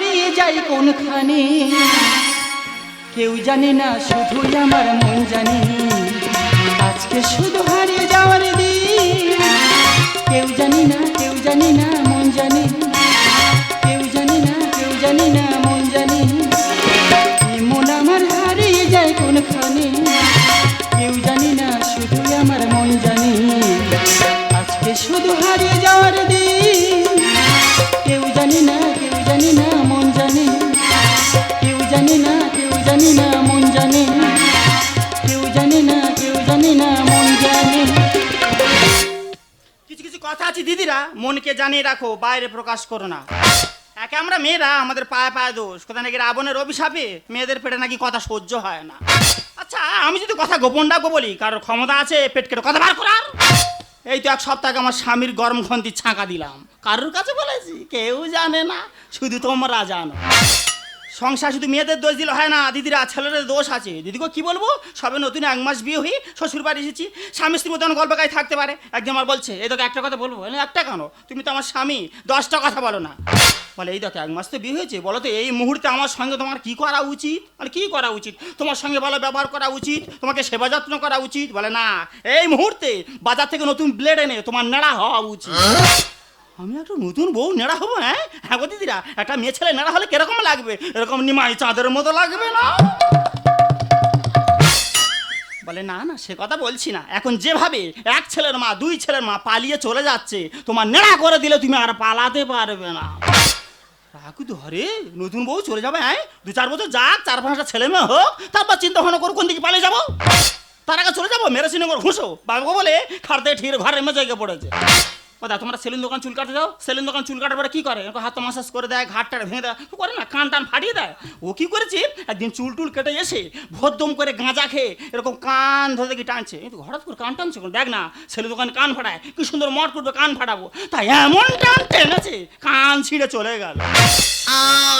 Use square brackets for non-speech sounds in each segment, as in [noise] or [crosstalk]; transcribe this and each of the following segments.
হারিয়ে যাই কোনখানে কেউ জানে না শুধুই আমার মন জানি আজকে শুধু হারিয়ে যাওয়ার দিন কেউ জানি না কেউ জানি না মন জানি কেউ জানি না কেউ জানি না মন জানি মন আমার হারিয়ে যায় কোনখানে জানে না মন জানে কেউ জানে না কেউ জানে না মন জানে কিছু কিছু কথা আছে দিদিরা মনকে জানিয়ে রাখো বাইরে প্রকাশ করো না একে আমরা মেয়েরা আমাদের পায়ে পায়ে দোষ কোথায় নাকি রাবণের অভিশাপে মেয়েদের পেটে নাকি কথা সহ্য হয় না আচ্ছা আমি যদি কথা গোপন ডাকবো বলি কারোর ক্ষমতা আছে পেট কেটে কথা বার করার এই তো এক সপ্তাহে আমার স্বামীর গরম খন্তি ছাঁকা দিলাম কারোর কাছে বলেছি কেউ জানে না শুধু তোমরা জানো সংসার শুধু মেয়েদের দোষ দিলে হয় না দিদিরা ছেলেদের দোষ আছে দিদিকে কি বলবো সবে নতুন এক মাস বিয়ে হয়ে শ্বশুর বাড়ি এসেছি স্বামী স্ত্রী মতন গল্প গায়ে থাকতে পারে একজন আমার বলছে এই দেখো একটা কথা বলবো একটা কেন তুমি তো আমার স্বামী দশটা কথা বলো না বলে এই দেখো এক মাস তো বিয়ে হয়েছে বলো তো এই মুহূর্তে আমার সঙ্গে তোমার কি করা উচিত মানে কি করা উচিত তোমার সঙ্গে ভালো ব্যবহার করা উচিত তোমাকে সেবা যত্ন করা উচিত বলে না এই মুহূর্তে বাজার থেকে নতুন ব্লেড এনে তোমার নেড়া হওয়া উচিত আমি একটা নতুন বউ নেড়া হবো হ্যাঁ হ্যাঁ গো দিদিরা একটা মেয়ে ছেলে নেড়া হলে কিরকম লাগবে এরকম নিমাই চাঁদের মতো লাগবে না বলে না না সে কথা বলছি না এখন যেভাবে এক ছেলের মা দুই ছেলের মা পালিয়ে চলে যাচ্ছে তোমার নেড়া করে দিলে তুমি আর পালাতে পারবে না রাখু তো নতুন বউ চলে যাবে হ্যাঁ দু চার বছর যাক চার পাঁচটা ছেলে মেয়ে হোক তারপর চিন্তা ভাবনা করো কোন দিকে পালিয়ে যাবো তার আগে চলে যাবো মেরেছিনগর ঘুষো বাবু বলে খাড়তে ঠিক ঘরে মেজে পড়েছে কথা তোমরা সেলুন দোকান চুল কাটতে যাও সেলুন দোকান চুল কাটার পরে কী করে হাত মাসাজ করে দেয় ঘাটটা ভেঙে দেয় করে না কান টান ফাটিয়ে দেয় ও কী করেছে একদিন চুল টুল কেটে এসে ভোদ্দম করে গাঁজা খেয়ে এরকম কান ধরে দেখি টানছে কিন্তু হঠাৎ করে কান টানছে দেখ না সেলুন দোকান কান ফাটায় কি সুন্দর মট করবে কান ফাটাবো তাই এমন টান টেনেছে কান ছিঁড়ে চলে গেল oh,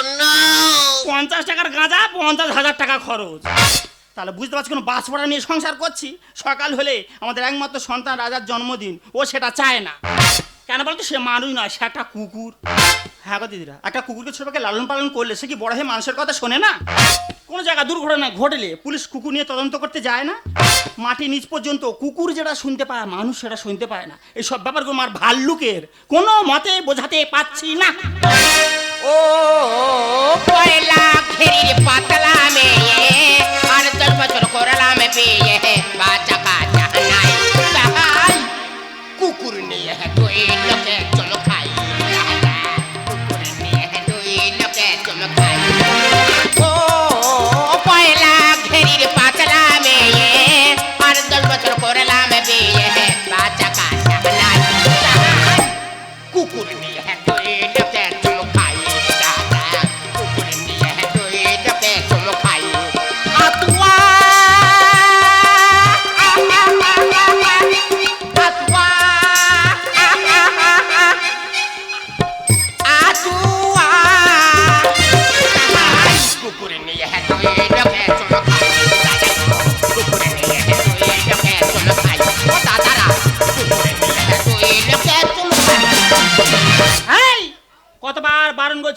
পঞ্চাশ টাকার গাঁজা পঞ্চাশ হাজার টাকা খরচ তাহলে বুঝতে পারছি কোনো বাস ভাড়া নিয়ে সংসার করছি সকাল হলে আমাদের একমাত্র সন্তান রাজার জন্মদিন ও সেটা চায় না কেন বলতো সে মানুষ নয় সে একটা কুকুর হ্যাঁ গো দিদিরা একটা কুকুরকে ছোটকে লালন পালন করলে সে কি বড় হয়ে মানুষের কথা শোনে না কোনো জায়গা দুর্ঘটনা ঘটলে পুলিশ কুকুর নিয়ে তদন্ত করতে যায় না মাটি নিচ পর্যন্ত কুকুর যেটা শুনতে পায় মানুষ সেটা শুনতে পায় না এই সব ব্যাপারগুলো আমার ভাল্লুকের কোনো মতে বোঝাতে পাচ্ছি না ও কয়লা পাতলা মেয়ে চুরকোরলামে পেয়ে হে বাচা কাচা নাই কুকুর নিয়ে তো এই লোকে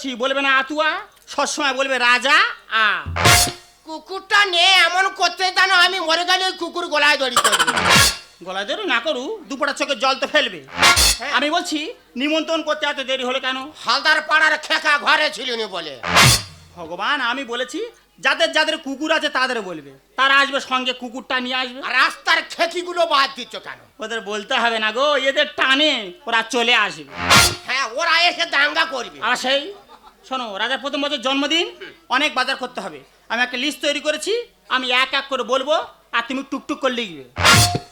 বলছি বলবে না আতুয়া সবসময় বলবে রাজা আ কুকুরটা নে এমন করতে জানো আমি মরে গেলে কুকুর গলায় দড়ি গলায় দড়ি না করু দুপোটা চোখে জল তো ফেলবে হ্যাঁ। আমি বলছি নিমন্ত্রণ করতে এত দেরি হলো কেন হালদার পাড়ার খেকা ঘরে ছিল বলে ভগবান আমি বলেছি যাদের যাদের কুকুর আছে তাদের বলবে তারা আসবে সঙ্গে কুকুরটা নিয়ে আসবে রাস্তার খেতিগুলো বাদ দিচ্ছ কেন ওদের বলতে হবে না গো এদের টানে ওরা চলে আসবে হ্যাঁ ওরা এসে দাঙ্গা করবে আর সেই শোনো রাজার প্রথম বছর জন্মদিন অনেক বাজার করতে হবে আমি একটা লিস্ট তৈরি করেছি আমি এক এক করে বলবো আর তুমি টুকটুক করে লিখবে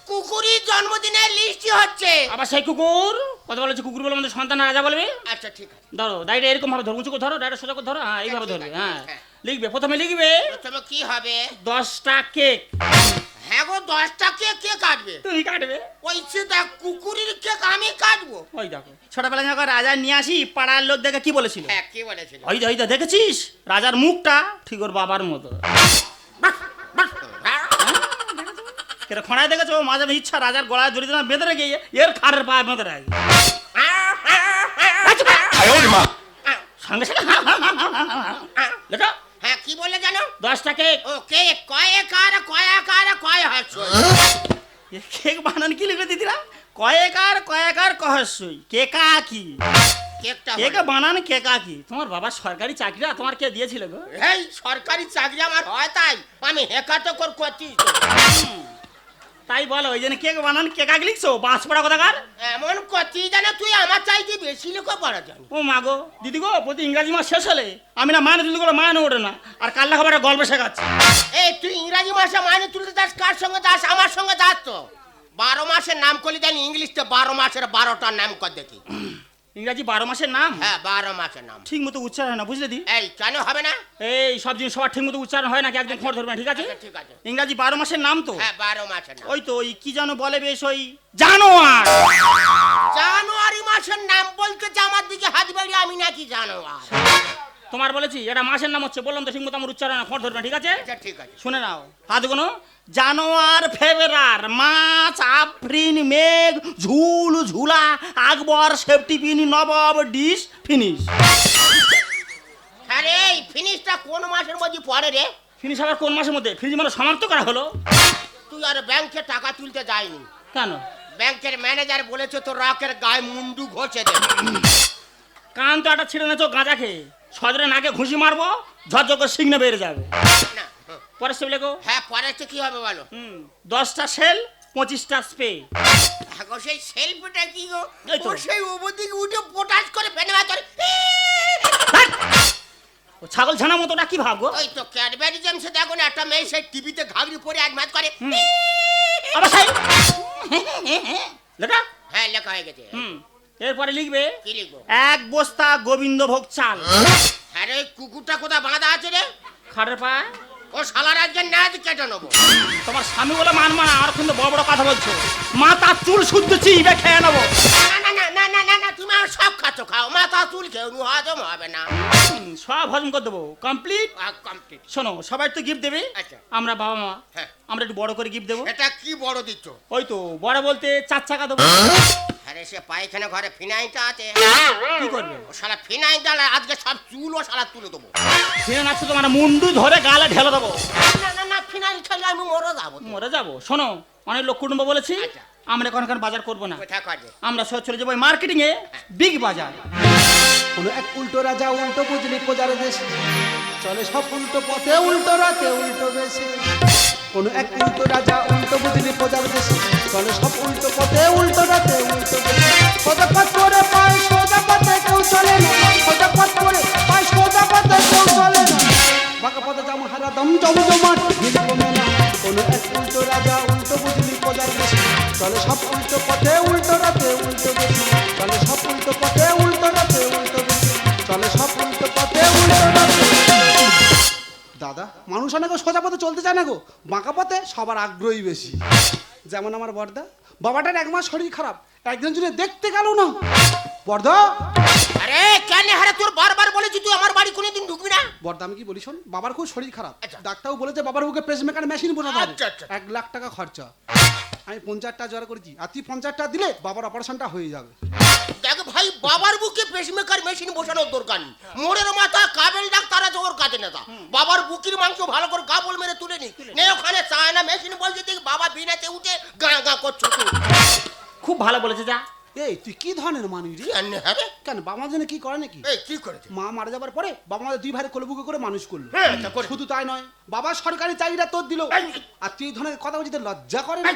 কুকুরই জন্মদিনের লিস্টই হচ্ছে আবার সেই কুকুর কথা বলেছে কুকুর বলে আমাদের সন্তান রাজা বলবে আচ্ছা ঠিক আছে ধরো দাড়িটা এরকম ভাবে ধরো কুকুর ধরো দাড়িটা সোজা করে ধরো হ্যাঁ এইভাবে আচ্ছা, ধরবে হ্যাঁ।, হ্যাঁ লিখবে প্রথমে লিখবে প্রথমে কি হবে দশটা কেক হ্যাঁ গো দশটা কে কে কাটবে তুই কাটবে ওই দেখ কুকুরের কেক আমি কাটবো ওই দেখো ছোটবেলা যখন রাজা নিয়ে আসি পাড়ার লোক দেখে কি বলেছিল হ্যাঁ কি বলেছিল ওই ওই দেখেছিস রাজার মুখটা ঠিক ওর বাবার মতো কেটে খোঁড়ায় দেখেছো মাঝে ইচ্ছা রাজার গলায় জড়িত না বেঁধে রেখে এর খারের পায়ের মধ্যে রাখি সঙ্গে সঙ্গে হ্যাঁ কি বলে জানো দশটা কেক ও কেক কয়ে কার কয়ে কার কয় হাস্য কেক বানান কি লিখে দিদিরা কয়েকার কয়েকার কহস্যই কেকা কি কেকা বানান কেকা কি তোমার বাবা সরকারি চাকরিটা তোমার কে দিয়েছিল গো এই সরকারি চাকরি আমার হয় তাই আমি হেকা তো করছি তাই বলো ওই জন্য কেক বানান কেক আগে লিখছো বাঁশ পড়া কথা কার এমন কচি জানে তুই আমার চাইতে বেশি লোক পড়া জানি ও মা গো দিদি গো প্রতি ইংরাজি মাস শেষ হলে আমি না মানে তুলতে করে মানে ওঠে না আর কাল লেখাপড়া গল্প শেখাচ্ছি এই তুই ইংরাজি মাসে মানে তুলতে যাস কার সঙ্গে যাস আমার সঙ্গে যাস তো বারো মাসের নাম করলি জানি ইংলিশতে বারো মাসের বারোটার নাম কর দেখি ইংরাজি বারো মাসের নাম হ্যাঁ বারো মাসের নাম ঠিক মতো উচ্চারণ না বুঝলে দি এই কেন হবে না এই সব জিনিস সবার ঠিক মতো উচ্চারণ হয় নাকি একদম আচ্ছা, খড় ধরবে ঠিক আছে আচ্ছা, ঠিক আছে ইংরাজি বারো মাসের নাম তো হ্যাঁ বারো মাসের নাম ওই তো ওই কি যেন বলে বেশ ওই জানোয়ার জানুয়ারি মাসের নাম বলতে যে আমার দিকে হাত বাড়ি আমি নাকি জানোয়ার তোমার বলেছি এটা মাসের নাম হচ্ছে বললাম তো ঠিক মতো আমার উচ্চারণ খড় ধরবে ঠিক আছে আচ্ছা, ঠিক আছে শুনে নাও হাত গোনো জানোয়ার ফেবরার মাছ আফ্রিন মেঘ ঝুল ঝুলা আকবর সেফটি পিন নবাব ডিস ফিনিশ আরে হ্যাঁ এই ফিনিশটা কোন মাসের মধ্যে পড়ে রে ফিনিশ আবার কোন মাসের মধ্যে ফিনিশ মানে সমাপ্ত করা হলো তুই আর ব্যাংকে টাকা তুলতে যাইনি কেন ব্যাংকের ম্যানেজার বলেছে তো রকের গায়ে মুন্ডু ঘষে দে কান তো একটা ছিঁড়ে নেছো গাঁজা খেয়ে সদরে নাকে ঘুষি মারবো ঝরঝর সিগনে বেড়ে যাবে না পরের সেল গো হ্যাঁ পরে তো কি হবে বলো হুম দশটা সেল পঁচিশটা স্প্রে গো সেই সেলফিটা কি গো ওর সেই উপর উঠে পটাশ করে ফেলে মাতর ও ছাগল ছানা মতোটা কি ভাবো ওই তো ক্যাডবেরি জেমসে দেখো না একটা মেয়ে সেই টিভিতে ঘাগরি পরে এক মাত করে আবার সেই লেখা হ্যাঁ লেখা হয়ে গেছে হুম এরপরে লিখবে কি লিখবো এক বস্তা গোবিন্দভোগ চাল আরে কুকুরটা কোথায় বাঁধা আছে রে খাটের পায় ও শালার একজন ন্যাজ কেটে নেবো তোমার স্বামী বলে মান মানা আর কিন্তু বড় বড় কথা বলছো মা তার চুল শুদ্ধ চিবে খেয়ে নেবো না না না না না না না তুমি সব খাচ্ছ খাও মা তার চুল খেয়ে নু হজম হবে না সব হজম করে দেবো কমপ্লিট হ্যাঁ, কমপ্লিট শোনো সবাই তো গিফট দেবে আচ্ছা। আমরা বাবা মা হ্যাঁ। আমরা একটু বড় করে গিফট দেবো এটা কি বড় দিচ্ছ ওই তো বড় বলতে চার চাকা দেবো হ্যাঁ? আরে সে পায়খানা ঘরে ফিনাইটা আছে কি করবে ও শালা ফিনাই ডালা আজকে সব চুলও ও শালা তুলে দেবো ফিনাই আছে তোমার মুন্ডু ধরে গালে ঢেলে দেবো না না না ফিনাই খেলে আমি মরে যাবো মরে যাবো শোনো অনেক লোক কুটুম্ব বলেছি আচ্ছা। আমরা এখনকার বাজার করবো না আমরা সব চলে যাবো মার্কেটিং এ বিগ বাজার কোনো এক উল্টো রাজা উল্টো বুঝলি প্রজার দেশে চলে সব উল্টো পথে উল্টো রাতে উল্টো দেশে কোন এক উল্টো রাজা উল্টো বুঝলি প্রজার দেশে চলে সব উল্টো পথে উল্টো রাতে উল্টো সোজা পথ করে পায় সোজা পথে কেউ চলে না সোজা পথ করে পায় কেউ চলে না বাঁকা পথে জাম হারা দম জম জমাট ভিড় কমে না কোন এক রাজা উল্টো বুঝলি প্রজার দেশে সব উল্টো পথে উল্টো রাতে উল্টো চলে সব উল্টো পথে দাদা মানুষ অনেক সোজা পথে চলতে চায় না গো বাঁকা পথে সবার আগ্রহী বেশি যেমন আমার বর্দা বাবাটার এক মাস শরীর খারাপ একজন জুড়ে দেখতে গেল না বর্দা আরে কেন হারে তোর বারবার বলেছি তুই আমার বাড়ি কোনোদিন ঢুকবি না বর্দা আমি কি বলি শোন বাবার খুব শরীর খারাপ আচ্ছা। ডাক্তারও বলেছে বাবার বুকে পেসমেকার মেশিন বোঝা দাও এক লাখ টাকা খরচা আমি পঞ্চাশ টাকা করেছি আর তুই পঞ্চাশটা দিলে বাবার অপারেশনটা হয়ে যাবে এই বাবার বুকে পেসমেকার মেশিন বসানোর দরকার নেই হ্যাঁ। মোড়ের মাথা কাবেল ডাক তারা জোর কাজে নেতা বাবার বুকির মাংস ভালো করে কাবল মেরে তুলে নি নে ওখানে চায় না মেশিন বলছে দেখি বাবা বিনাতে উঠে গা গা করছো খুব ভালো বলেছে যা এই তুই কি ধরনের মানুষ রে জানি হ্যাঁ কেন বাবা জন্য কি করে নাকি এই কি করেছে মা মারা যাবার পরে বাবা মাদের দুই ভাই কলবুকে করে মানুষ করলো হ্যাঁ, শুধু তাই নয় বাবা সরকারি চাকরিটা তোর দিল আর তুই এই ধরনের কথা বলছিস লজ্জা করে না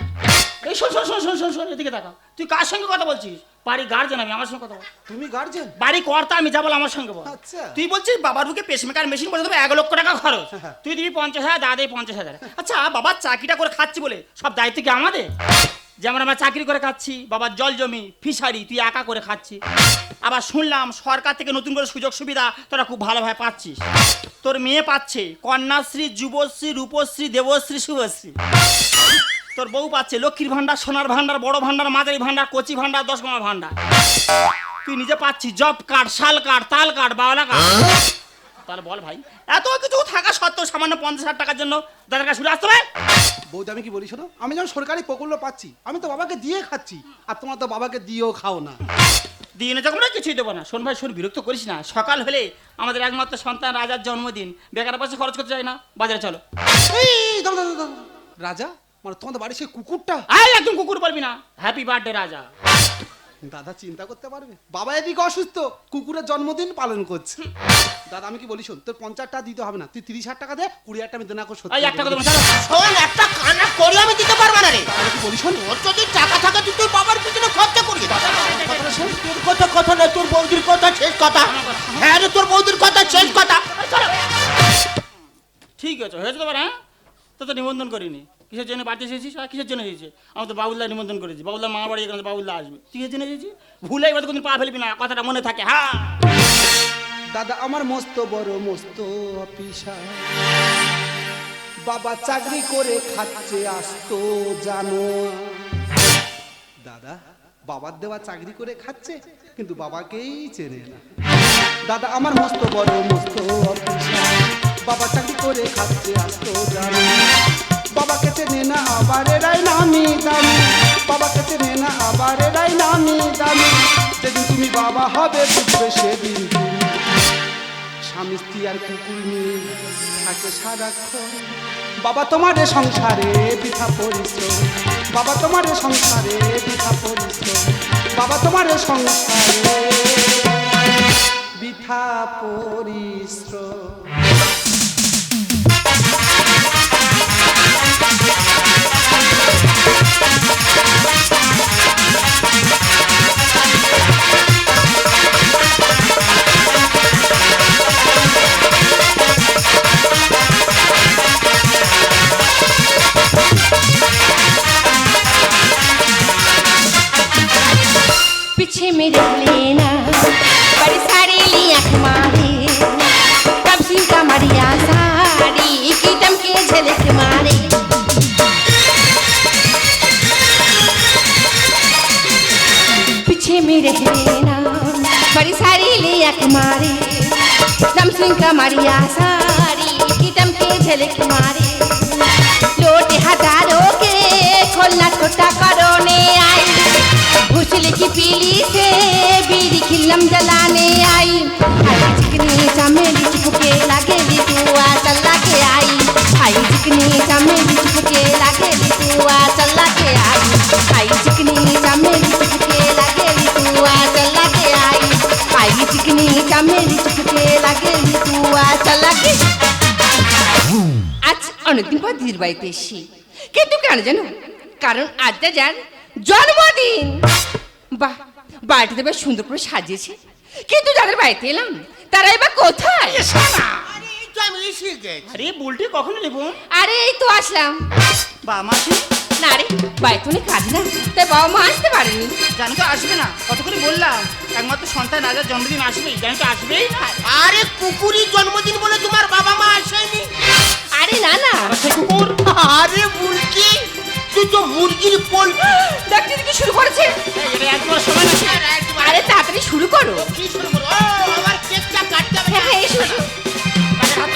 এই শোন শোন শোন শোন শোন এদিকে দেখা তুই কার সঙ্গে কথা বলছিস বাড়ি গার্জেন আমি আমার সঙ্গে কথা বল তুমি গার্জেন বাড়ি কর্তা আমি যা বল আমার সঙ্গে বল আচ্ছা। তুই বলছিস বাবার বুকে পেসমেকার মেশিন বলে দেবে এক লক্ষ টাকা খরচ হ্যাঁ।, হ্যাঁ। তুই দিবি পঞ্চাশ হাজার দাদা দেবে পঞ্চাশ হাজার আচ্ছা বাবার চাকরিটা করে খাচ্ছি বলে সব দায়িত্ব কি আমাদের যেমন আমরা চাকরি করে খাচ্ছি বাবার জল জমি ফিশারি তুই একা করে খাচ্ছি আবার শুনলাম সরকার থেকে নতুন করে সুযোগ সুবিধা তোরা খুব ভালোভাবে পাচ্ছিস তোর মেয়ে পাচ্ছে কন্যাশ্রী যুবশ্রী রূপশ্রী দেবশ্রী শুভশ্রী তোর বউ পাচ্ছে লক্ষ্মীর ভান্ডার সোনার ভান্ডার বড় ভান্ডার মাঝারি ভান্ডার কচি ভান্ডার দশ ভান্ডার তুই নিজে পাচ্ছিস জব কার্ড শাল কার্ড তাল কার্ড বাওলা কার্ড তাহলে বল ভাই এত কিছু থাকা সত্ত্বেও সামান্য পঞ্চাশ হাজার টাকার জন্য দাদার কাছে আসতে হবে বৌদি আমি কি বলি শোনো আমি যখন সরকারি প্রকল্প পাচ্ছি আমি তো বাবাকে দিয়ে খাচ্ছি আর তোমার তো বাবাকে দিয়েও খাও না দিয়ে না যখন কিছুই দেবো না শোন ভাই শোন বিরক্ত করিস না সকাল হলে আমাদের একমাত্র সন্তান রাজার জন্মদিন বেকার পয়সা খরচ করতে চাই না বাজারে চলো রাজা মানে তোমাদের বাড়ির সেই কুকুরটা একদম কুকুর পারবি না হ্যাপি বার্থডে রাজা দাদা চিন্তা করতে পারবে বাবা এদিকে অসুস্থ কুকুরের জন্মদিন পালন করছে দাদা আমি কি বলি শোন তোর পঞ্চাশ টাকা দিতে হবে না তুই তিরিশ হাজার টাকা দে কুড়ি হাজার টাকা আমি দেনা একটা কথা শোন একটা কান্না করলে আমি দিতে পারবো না রে কি বলি শোন ওর যদি টাকা থাকা তুই তোর বাবার পিছনে খরচা করবি তোর কথা কথা না তোর বৌদির কথা শেষ কথা হ্যাঁ রে তোর বৌদির কথা শেষ কথা ঠিক আছে হয়েছে তোমার হ্যাঁ তো তো নিবন্ধন করিনি কিসের জন্য বাড়িতে এসেছি আর হ্যাঁ, কিসের জন্য এসেছে আমি তো বাবুল্লা নিমন্ত্রণ করেছি বাবুল্লা মা বাড়ি এখানে বাবুল্লা আসবে কিসের জন্য এসেছি ভুলে এবার কোনদিন পা ফেলবি না কথাটা মনে থাকে হ্যাঁ দাদা আমার মস্ত বড় মস্ত অফিসার বাবা চাকরি করে খাচ্ছে আসতো জানো দাদা বাবার দেওয়া চাকরি করে খাচ্ছে কিন্তু বাবাকেই চেনে না দাদা আমার মস্ত বড় মস্ত বাবা চাকরি করে খাচ্ছে আসতো জানো আবার এরাই নামি দামি বাবাকে চেনে না আবার এরাই নামি দামি যেদিন তুমি বাবা হবে বুঝবে সেদিন স্বামী স্ত্রী আর কুকুর নিয়ে থাকে সারাক্ষণ বাবা তোমার সংসারে পিঠা পরিশ্রম বাবা তোমার সংসারে পিঠা পরিশ্রম বাবা তোমার সংসারে পিঠা পরিশ্রম मैया कुमारी रम सिंह का मारिया साड़ी की के झलक मारी लोटे हजारों के खोलना छोटा करो ने आई भूसले की पीली से बीड़ी की लम जलाने आई चिकनी चमेली चिपके लागे ली तुआ चला के आई आई चिकनी चमेली चिपके लागे ली तुआ चला के आई आई चिकनी चमेली चिपके लागे ली तुआ आई चिकनी चमेली चुपके लागे ली तू आ चला के আজ অনেকদিন পর দিদির বাড়িতে এসছি কিন্তু কেন জানো কারণ আজটা যার জন্মদিন বাহ বাড়িটা তো বেশ সুন্দর করে সাজিয়েছে কিন্তু যাদের বাড়িতে এলাম তারা এবার কোথায় আরে এই তো আমি এসে গেছি আরে বুলটি কখন নেব আরে এই তো আসলাম বা মাসি না রে বাইতুনি কাজ না তাই বাবা মা আসতে পারেনি জানি তো আসবে না কত করে বললাম একমাত্র সন্তান রাজার জন্মদিন আসবেই জানি তো আসবেই আরে কুকুরি জন্মদিন বলে তোমার বাবা মা আসেনি আরে না না আচ্ছা, আচ্ছা, কুকুর আরে মুরগি তুই তো মুরগির পোল দেখতে কি শুরু করেছে একবার সময় না আরে তাড়াতাড়ি শুরু করো কি শুরু করো আমার কেকটা কাটতে হবে হ্যাঁ হ্যাঁ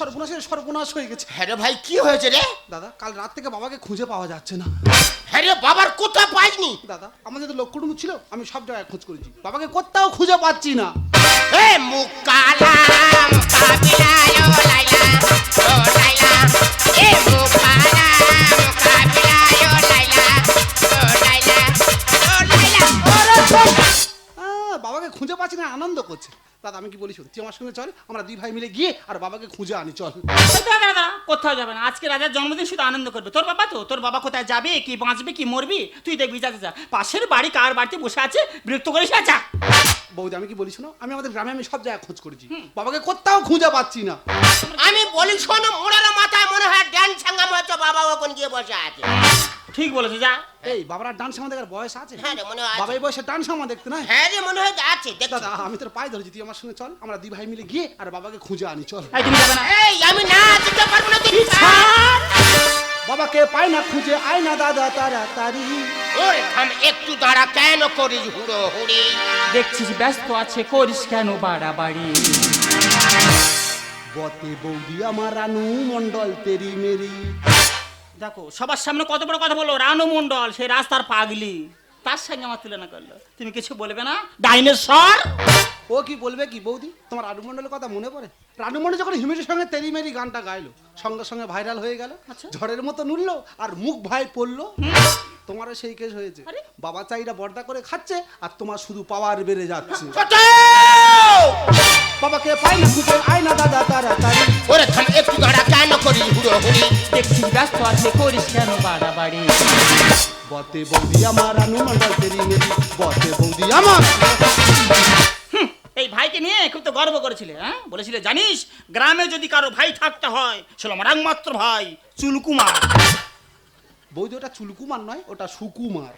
সর্বনাশের সর্বনাশ হয়ে গেছে হ্যাঁ ভাই কি হয়েছে রে দাদা কাল রাত থেকে বাবাকে খুঁজে পাওয়া যাচ্ছে না হ্যাঁ বাবার কোথাও পাইনি দাদা আমাদের তো লক্ষ্যটুমু ছিল আমি সব জায়গায় খোঁজ করেছি বাবাকে কোথাও খুঁজে পাচ্ছি না এ মুখ এ মুখ কালা বাবাকে খুঁজে পাচ্ছি না আনন্দ করছে দাদা আমি কি বলি সত্যি আমার সঙ্গে চল আমরা দুই ভাই মিলে গিয়ে আর বাবাকে খুঁজে আনি চল দাদা কোথাও যাবে না আজকে রাজার জন্মদিন শুধু আনন্দ করবে তোর বাবা তো তোর বাবা কোথায় যাবে কি বাঁচবে কি মরবি তুই দেখবি যা যা পাশের বাড়ি কার বাড়িতে বসে আছে বিরক্ত করিস না যা বৌদি আমি কি বলি শোনো আমি আমাদের গ্রামে আমি সব জায়গায় খোঁজ করেছি বাবাকে কোথাও খুঁজে পাচ্ছি না আমি বলি শোনো ওরা মাথায় মনে হয় জ্ঞান ছাঙ্গা হচ্ছে বাবা ওখানে গিয়ে বসে আছে ঠিক বলেছো যা এই বাবারা ডান্স আমাদের বয়স আছে হ্যাঁ রে মনে হয় বাবা এই বয়সে ডান্স আমার দেখতে না হ্যাঁ রে মনে হয় আছে দেখ দাদা আমি তোর পায়ে ধরে যদি আমার সঙ্গে চল আমরা দুই ভাই মিলে গিয়ে আর বাবাকে খুঁজে আনি চল এই তুমি যাবে না এই আমি না যেতে পারবো না তুই ছাড় বাবাকে পাই না খুঁজে আয় না দাদা তারা তারি ওরে থাম একটু দাঁড়া কেন করিস হুড়ো হুড়ি দেখছিস ব্যস্ত আছে করিস কেন বাড়াবাড়ি বতে বৌদি আমার রানু মন্ডল তেরি মেরি দেখো সবার সামনে কত বড় কথা বললো রানু মন্ডল সেই রাস্তার পাগলি তার সঙ্গে আমার তুলনা করলো তুমি কিছু বলবে না ডাইনোসর ও কি বলবে কি বৌদি তোমার রানু মন্ডলের কথা মনে পড়ে রানু মন্ডল যখন হিমেশের সঙ্গে তেরি মেরি গানটা গাইলো সঙ্গে সঙ্গে ভাইরাল হয়ে গেল আচ্ছা। ঝড়ের মতো নুললো আর মুখ ভাই পড়লো তোমারও সেই কেস হয়েছে বাবা চাইরা বর্দা করে খাচ্ছে আর তোমার শুধু পাওয়ার বেড়ে যাচ্ছে [laughs] বাবাকে পাই না খুঁজে আয় না দাদা তাড়াতাড়ি ওরে খান একটু গাড়া কেন করি হুড়ো হুড়ি দেখছি ব্যস্ত আছে করিস কেন বাড়াবাড়ি বতে বৌদি আমার অনুমান তেরি মেরি বতে বৌদি আমার এই ভাইকে নিয়ে খুব তো গর্ব করেছিলে হ্যাঁ বলেছিলে জানিস গ্রামে যদি কারো ভাই থাকতে হয় সেরকম রাংমাত্র ভাই চুলকুমার বৌদি ওটা চুলকুমার নয় ওটা সুকুমার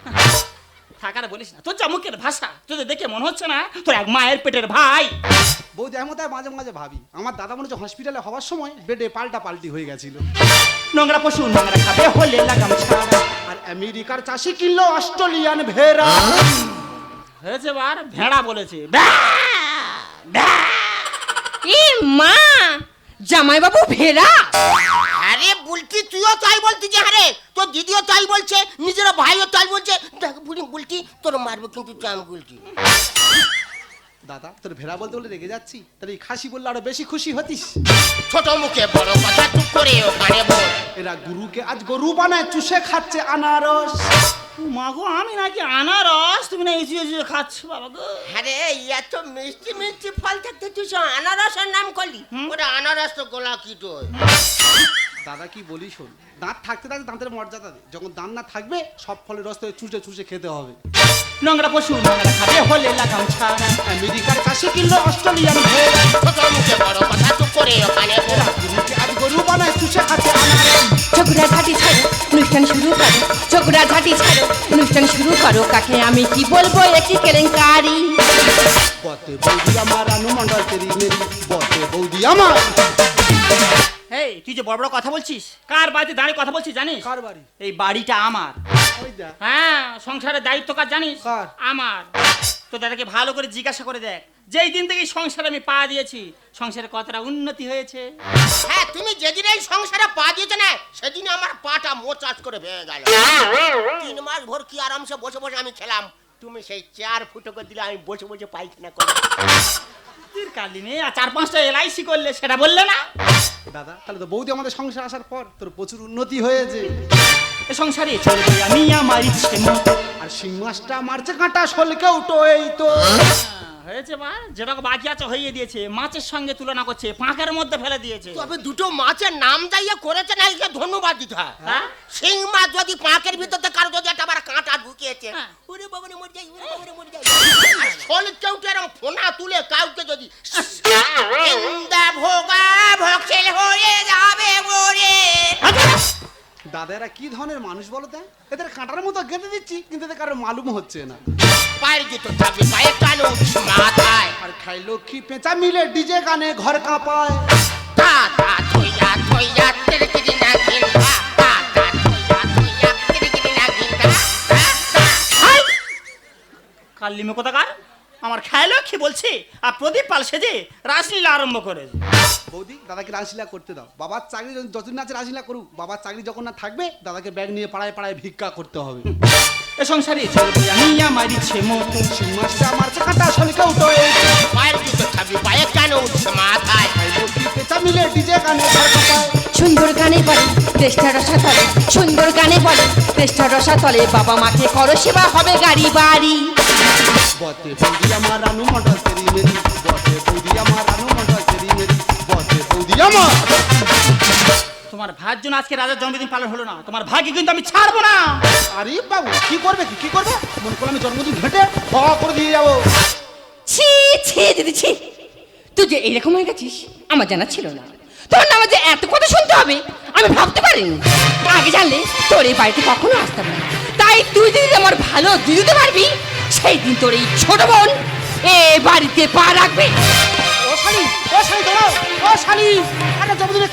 থাকার বলিস না তোর চমকের ভাষা তোদের দেখে মনে হচ্ছে না তোর এক মায়ের পেটের ভাই বৌদি এমন মাঝে মাঝে ভাবি আমার দাদা মনে হচ্ছে হসপিটালে হওয়ার সময় বেডে পাল্টা পাল্টি হয়ে গেছিল নোংরা পশু নোংরা খাবে হলে লাগাম আর আমেরিকার চাষি কিনলো অস্ট্রেলিয়ান ভেড়া হয়েছে বার ভেড়া বলেছে ই মা জামাইবাবু ভেড়া আরে বুলটি তুইও তাই বলতি যে আরে তোর দিদিও তাই বলছে নিজের ভাইও তাই বলছে দেখ বুড়ি বুলটি তোর মারবো কিন্তু আমি গুলটি দাদা তোর ভেড়া বলতে বলে রেগে যাচ্ছি তাহলে খাসি বললে আরো বেশি খুশি হতিস ছোট মুখে বড় কথা চুপ করে ওখানে বল এরা গুরুকে আজ গরু বানায় চুষে খাচ্ছে আনারস আমি নাকি আনারস তুমি না এসে এসে খাচ্ছ বাবা গো আরে এত মিষ্টি মিষ্টি ফল থাকতে আনারসের নাম করলি ওরা আনারস তো গোলা দাদা কি বলি শোন দাঁত থাকতে থাকতে দাঁতের মর্যাদা দে যখন দাঁত না থাকবে সব ফলের রস তো চুষে চুষে খেতে হবে নোংরা পশু নোংরা খাবে হলে লাগাম ছাড় ছিল অস্ট্রেলিয়ান চকুরা ছাড়ো অনুষ্ঠান শুরু করো চকুরা ছাড়ো অনুষ্ঠান শুরু করো কাকে আমি কি বলবো কেলেঙ্কারি বতে বৌদি আমার বতে বৌদি আমার তুই যে বড় বড় কথা বলছিস কার বাড়িতে দাঁড়িয়ে কথা বলছিস জানিস এই বাড়িটা আমার হ্যাঁ সংসারের দায়িত্ব কার জানিস আমার তো দাদাকে ভালো করে জিজ্ঞাসা করে দেখ যেই দিন থেকে সংসারে আমি পা দিয়েছি সংসারে কতটা উন্নতি হয়েছে হ্যাঁ তুমি যেদিন এই সংসারে পা দিয়েছে না সেদিন আমার পাটা মোচাট করে ভেঙে গেল তিন মাস ভোর কি আরামসে বসে বসে আমি খেলাম তুমি সেই চার ফুটো করে দিলে আমি বসে বসে পাইখানা করলাম কালিনে আর চার পাঁচটা এলআইসি করলে সেটা বললে না দাদা তাহলে তো বৌদি আমাদের সংসার আসার পর তোর প্রচুর উন্নতি হয়েছে সংসারে চলবে আমি আমার ইচ্ছে আর শিং মাছটা মারছে কাঁটা সলকেও তো এই তো হ্যাঁ, হয়েছে মা যেটা বাকি আছে হইয়ে দিয়েছে মাছের সঙ্গে তুলনা করছে পাঁকের মধ্যে ফেলে দিয়েছে তবে দুটো মাছের নাম দাইয়া করেছে না একে ধন্যবাদ দিতে হয় শিং হ্যাঁ? মাছ যদি পাঁকের ভিতরতে কারো যদি একটা বার কাঁটা ঢুকিয়েছে হ্যাঁ। ওরে বাবারে মরে যাই ওরে বাবারে মরে যাই ফল কেউটে এরকম ফোনা তুলে কাউকে যদি [laughs] ভোগা ভক্সেল হয়ে যাবে ওরে আচ্ছা, দাদারা কি ধরনের মানুষ বলো তো এদের কাঁটার মতো গেঁথে দিচ্ছি কিন্তু এদের কারো মালুম হচ্ছে না পায়ের জুতো চাপে পায়ে কালো মাথায় আর খাই লক্ষ্মী পেঁচা মিলে ডিজে গানে ঘর কাঁপায় তা তা থইয়া কালিমে কথা কার আমার খেয়ালও কি বলছি আর প্রদীপ পাল সেজে রাসলীলা আরম্ভ করে বৌদি দাদাকে রাসলীলা করতে দাও বাবার চাকরি যতদিন আছে রাসলীলা করুক বাবার চাকরি যখন না থাকবে দাদাকে ব্যাগ নিয়ে পাড়ায় পাড়ায় ভিক্ষা করতে হবে এ সংসারে চলবে আমি আমারই ছে মতো সিংহাসে আমার কাটা সলকেও তো পায়ের জুতো ছাবি পায়ে কেন উঠছে মাথায় মিলে ডিজে গানে সুন্দর গানে বলে তেষ্টা রসা তলে সুন্দর গানে বলে তেষ্টা রসা তলে বাবা মাকে করো সেবা হবে গাড়ি বাড়ি বটে বৌদি আমার রানু মন্ডল সেরি মেরি বটে বৌদি আমার রানু মন্ডল সেরি মেরি বটে বৌদি আমার তোমার ভাইয়ের আজকে রাজার জন্মদিন পালন হলো না তোমার ভাইকে কিন্তু আমি ছাড়বো না আরে বাবু কি করবে কি কি করবে মনে করলাম আমি জন্মদিন ঘেটে খ করে দিয়ে যাবো ছি ছি দিদি ছি তুই যে এইরকম হয়ে গেছিস আমার জানা ছিল না তোর না আমার যে এত কথা শুনতে হবে আমি ভাবতে পারিনি আগে জানলে তোর এই বাড়িতে কখনো আসতাম না তাই তুই যদি আমার ভালো দিতে পারবি সেই দিন তোর এই ছোট বোন এ বাড়িতে পা রাখবে ও শালি ও শালি দাঁড়াও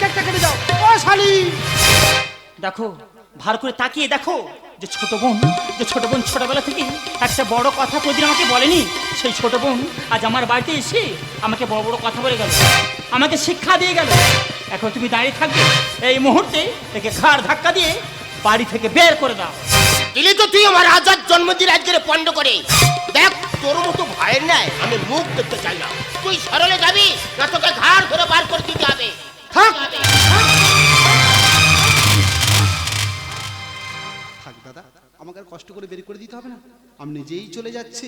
কেটে দাও ও দেখো ভার করে তাকিয়ে দেখো যে ছোট বোন যে ছোট বোন ছোটবেলা থেকে একটা বড় কথা কোদিন আমাকে বলেনি সেই ছোট বোন আজ আমার বাড়িতে এসে আমাকে বড় বড় কথা বলে গেল আমাকে শিক্ষা দিয়ে গেল এখন তুমি দাঁড়িয়ে থাকবে এই মুহূর্তে একে ঘাড় ধাক্কা দিয়ে বাড়ি থেকে বের করে দাও দিলি তো তুই আমার রাজার জন্মদিন আজকে পণ্ড করে দেখ তোর মতো ভয়ের নাই আমি মুখ দেখতে চাই না তুই সরলে যাবি না তোকে ঘাড় ধরে বার করে দিতে হবে থাক দাদা আমাকে কষ্ট করে বের করে দিতে হবে না আমি নিজেই চলে যাচ্ছি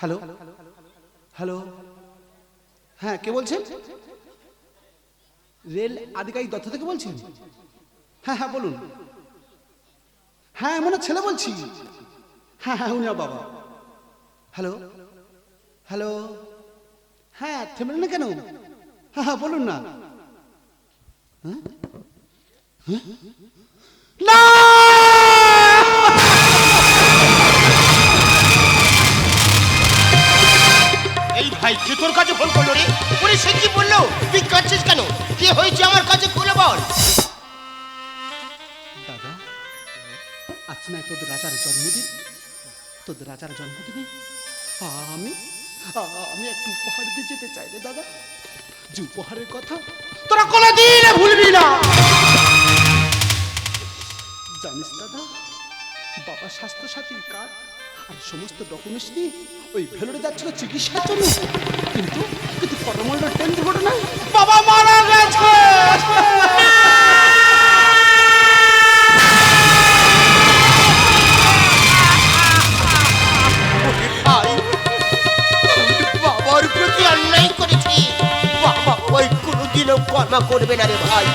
হ্যালো হ্যালো হ্যাঁ কে বলছেন রেল আধিকারিক দত্ত থেকে বলছেন হ্যাঁ হ্যাঁ বলুন হ্যাঁ মনে ছেলে বলছি হ্যাঁ হ্যাঁ উনি বাবা হ্যালো হ্যালো হ্যাঁ থেমে না কেন হ্যাঁ হ্যাঁ বলুন না হ্যাঁ, হ্যাঁ? না ভাই কে তোর কাছে ফোন করলো রে ওরে সে কি বললো তুই কাঁদছিস কেন কি হয়েছে আমার কাছে খুলে বল দাদা আজ না তোদের রাজার জন্মদিন তোদের রাজার জন্মদিনে আমি আমি একটু উপহার দিয়ে যেতে চাই রে দাদা যে উপহারের কথা তোরা কোনোদিন ভুলবি না জানিস দাদা বাবা স্বাস্থ্যসাথীর কার্ড আর সমস্ত ডকুমেন্টস নিয়ে ওই ভেলোরে যাচ্ছিল চিকিৎসার জন্য কিন্তু কিন্তু পরমণ্ডল ট্রেন দুর্ঘটনায় বাবা মারা গেছে অন্যায় করেছি কোনোদিনও ক্ষমা করবে না রে ভাই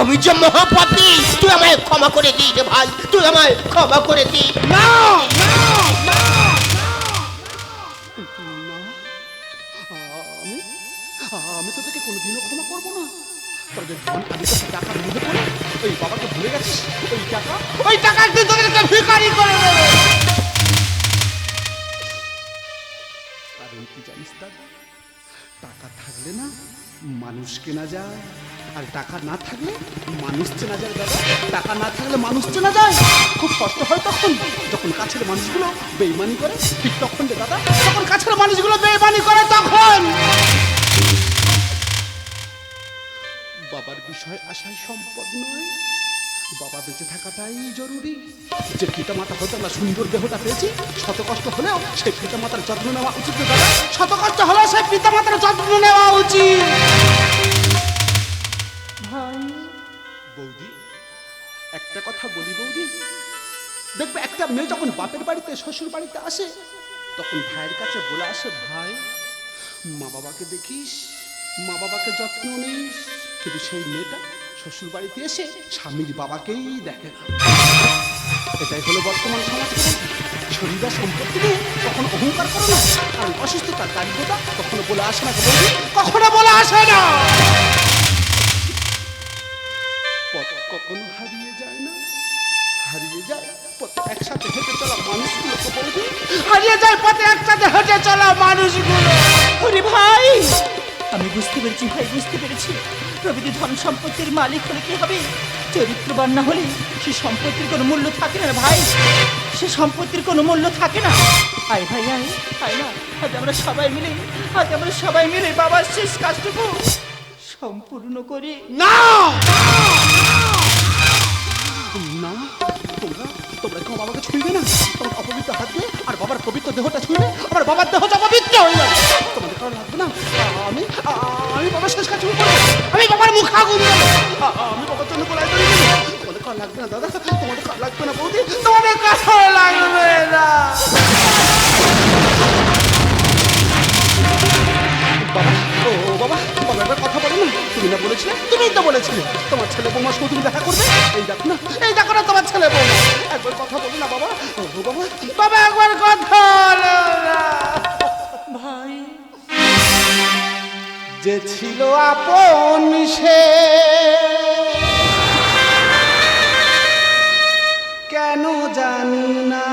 আমি যে তুই আমায় ক্ষমা করে দিই রে ভাই তুই আমায় ক্ষমা করে দিই না আমি তো তাকে কোনোদিনও ক্ষমা করবো না তোদের ধন আমি তো টাকা ভুলে করে ওই বাবাকে ভুলে গেছে ওই টাকা ওই টাকা দিয়ে তোদেরকে ভিখারি করে দেবে কারণ কি জানিস দাদা টাকা থাকলে না মানুষ কেনা যায় আর টাকা না থাকলে মানুষ চেনা যায় দাদা টাকা না থাকলে মানুষ চেনা যায় খুব কষ্ট হয় তখন যখন কাছের মানুষগুলো বেইমানি করে ঠিক তখন রে দাদা যখন কাছের মানুষগুলো বেইমানি করে তখন বাবার বিষয় আসাই সম্পদ নয় বাবা বেঁচে থাকাটাই জরুরি যে পিতা মাতা হতে আমরা সুন্দর দেহটা পেয়েছি শত কষ্ট হলেও সেই পিতা মাতার যত্ন নেওয়া উচিত শত কষ্ট হলেও সেই পিতা মাতার যত্ন নেওয়া উচিত বৌদি একটা কথা বলি বৌদি দেখবে একটা মেয়ে যখন বাপের বাড়িতে শ্বশুর বাড়িতে আসে তখন ভাইয়ের কাছে বলে আসে ভাই মা বাবাকে দেখিস মা বাবাকে যত্ন নিস কিন্তু সেই মেয়েটা শ্বশুর বাড়িতে এসে স্বামীর বাবাকেই দেখে না এটাই হলো বর্তমান সমাজ শরীর সম্পত্তি নিয়ে কখনো অহংকার করে না আর অসুস্থতার দারিদ্রতা কখনো বলে আসে না কখনো বলে আসে না পথ কখনো হারিয়ে যায় না হারিয়ে যায় পথে একসাথে হেঁটে চলা মানুষগুলো হারিয়ে যায় পথে একসাথে হেঁটে চলা মানুষগুলো ভাই আমি বুঝতে পেরেছি ভাই বুঝতে পেরেছি প্রভৃতি ধন সম্পত্তির মালিক হলে কি হবে চরিত্রবান না হলে সে সম্পত্তির কোনো মূল্য থাকে না ভাই সে সম্পত্তির কোনো মূল্য থাকে না আয় ভাই আয় আয় না আজ আমরা সবাই মিলে আজ আমরা সবাই মিলে বাবার শেষ কাজটুকু সম্পূর্ণ করি না তোমরা কেউ বাবাকে ছুঁইবে না তোমার অপবিত্র হাত দিয়ে আর বাবার পবিত্র দেহটা ছুঁইবে আমার বাবার দেহটা পবিত্র হয়ে যাবে তোমাদের কারো লাগবে না আমি আমি বাবার শেষ কাজ করবো আমি বাবার মুখা আগুন আমি বাবার জন্য বলাই করে তোমাদের কারো লাগবে না দাদা তোমাদের কারো লাগবে না বৌদি তোমাদের কারো লাগবে না বাবা ও বাবা বাবা কথা তুমি না বলেছিলে তো বলেছিলে তোমার ছেলে বৌমার সঙ্গে তুমি দেখা করবে এই দেখো না এই দেখো না তোমার ছেলে একবার কথা না বাবা বাবা বাবা একবার কথা ভাই যে ছিল আপন সে কেন জানি না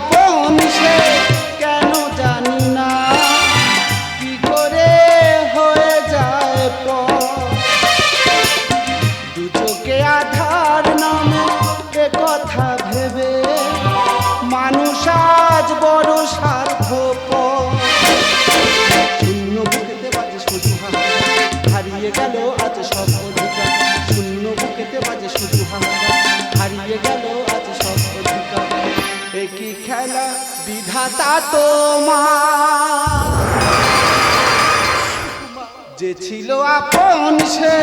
up on এ কি খেলা বিধাতা তোমার যে ছিল আপন সে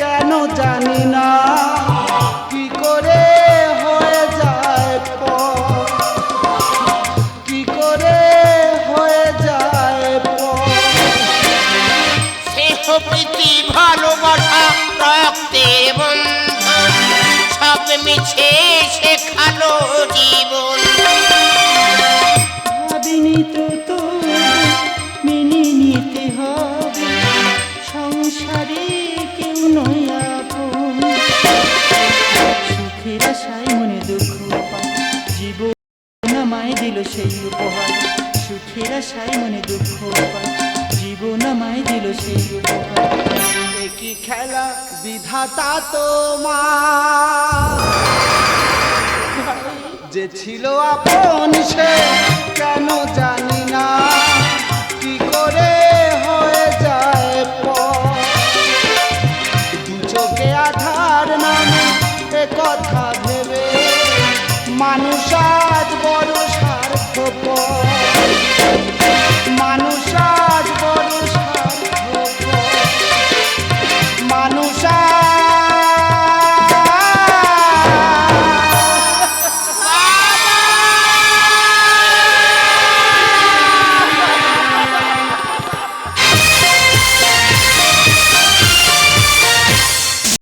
কেন জানি না কি করে হয়ে যায় কি করে হয়ে যায় শেষ প্রীতি ভালোবাসা রক্তে বন্ধন সব মিছে শেখালো জীবন আশায় মনে দুঃখ জীবন আমায় দিল সেই কি খেলা বিধাতা তোমার যে ছিল আপন সে কেন জানি না